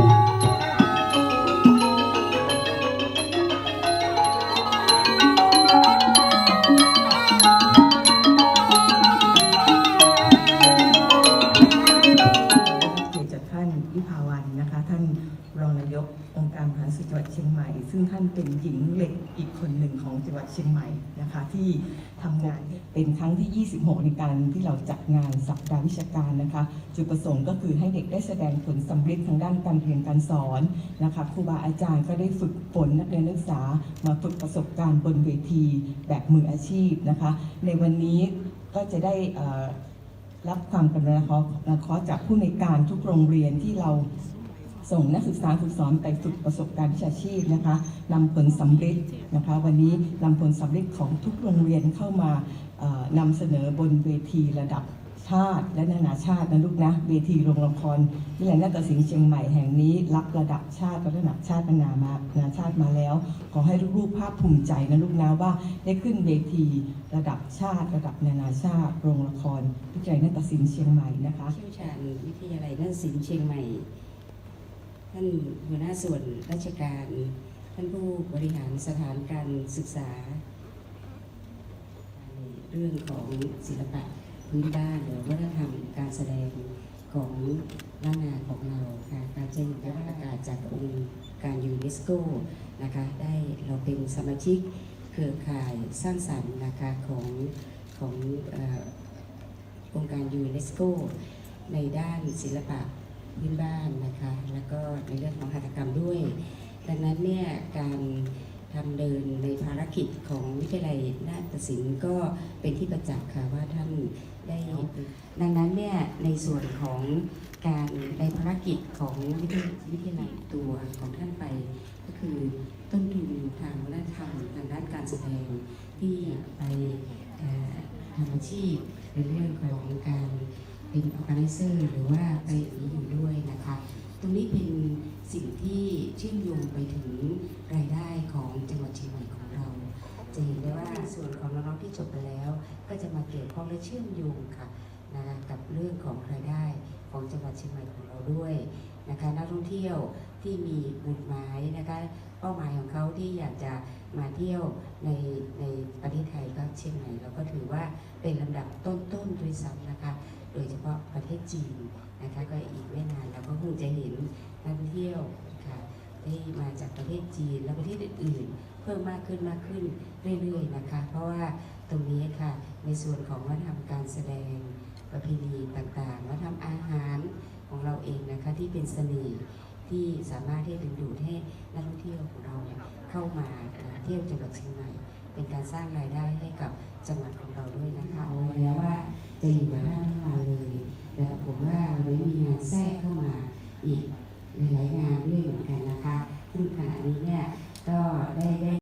เายกองค์การบริหารส่วนจังหวัดเชียงใหม่ ซึ่งท่านเป็นหญิงเหล็กอีกคนหนึ่งของจังหวัดเชียงใหม่นะคะที่ทำงานเป็นครั้งที่ 26 ในการที่เราจัดงานสัปดาห์วิชาการนะคะจุดประสงค์ก็คือให้เด็กได้แสดงผลสำเร็จทางด้านการเรียนการสอนนะคะครูบาอาจารย์ก็ได้ฝึกฝนนักเรียนนักศึกษามาฝึกประสบการณ์บนเวทีแบบมืออาชีพนะคะในวันนี้ก็จะได้รับความกรุณาเคระห์จากผู้ในการทุกโรงเรียนที่เรา ส่งนักศึกษาฝึกสอนไปฝึกประสบการณ์วิชาชีพนะคะนำผลสำเร็จนะคะ วันนี้นำผลสำเร็จของทุกโรงเรียนเข้ามานำเสนอบนเวทีระดับชาติและนานาชาตินะลูกนะเวทีโรงละครวิทยาลัยนาฏศิลป์เชียงใหม่แห่งนี้ รับระดับชาติระดับชาตินานามานานาชาติมาแล้ว ขอให้ลูกๆภาคภูมิใจนะลูกนะว่าได้ขึ้นเวทีระดับชาติ ระดับนานาชาติโรงละครวิทยาลัยนาฏศิลป์เชียงใหม่นะคะเชี่ยวชาญวิทยาลัยนาฏศิลป์เชียงใหม่านหัวหน้าส่วนราชการ ท่านผู้บริหารสถานการศึกษา เรื่องของศิลปะพื้นบ้านหรือวัฒนธรรมการแสดงของล้านนาของเราค่ะการจะเห็นได้ว่าประกาศจากองค์การยูเนสโกนะคะได้เราเป็นสมาชิกเครือข่ายสร้างสรรค์นะคะของขององค์การยูเนสโกในด้านศิลปะ พื้นบ้านนะคะ แล้วก็ในเรื่องของหัตถกรรมด้วย ดังนั้นเนี่ยการทำเดินในภารกิจของวิทยาลัยนาฏศิลป์ก็เป็นที่ประจักษ์ค่ะว่าท่านได้ ดังนั้นเนี่ยในส่วนของการในภารกิจของวิทยวิทยาลัยตัวของท่านไป ก็คือต้นทุนทางวัฒนธรรมทางด้านการแสดงที่ไปทำอาชีพในเรื่องของการ เป็น organizer หรือว่าไปนี้อยู่ด้วยนะคะ ตรงนี้เป็นสิ่งที่เชื่อมโยงไปถึงรายได้ของจังหวัดเชียงใหม่ของเรา จะเห็นได้ว่าส่วนของน้องๆที่จบไปแล้ว ก็จะมาเกี่ยวข้องและเชื่อมโยงค่ะนะกับเรื่องของรายได้ของจังหวัดเชียงใหม่ของเราด้วยนะคะนักท่องเที่ยวที่มีบุตหมายนะคะเป้าหมายของเขาที่อยากจะมาเที่ยวในในประเทศไทยก็เชียงใหม่เราก็ถือว่าเป็นลำดับต้นๆด้วยซ้ำนะคะ โดยเฉพาะประเทศจีนนะคะก็อีกไม่นานเราก็คงจะเห็นนักท่องเที่ยวค่ะที่มาจากประเทศจีนและประเทศอื่นๆ เพิ่มมากขึ้นมากขึ้นเรื่อยๆนะคะ เพราะว่าตรงนี้ค่ะในส่วนของวัฒนธรรมการแสดงประเพณีต่างๆวัฒนธรรมอาหารของเราเองนะคะที่เป็นเสน่ห์ที่สามารถที่จะดึงดูดให้นักท่องเที่ยวของเราเข้ามาเที่ยวจังหวัดเชียงใหม่เป็นการสร้างรายได้ให้กับจังหวัดของเราด้วยนะคะเอาไว้แล้วว่าจะอยู่กับท่านมาเลยแต่ผมว่าเราได้มีงาน แทรกเข้ามาอีกหลายๆงานด้วยเหมือนกันนะคะ ซึ่งขณะนี้เนี่ยก็ได้ได้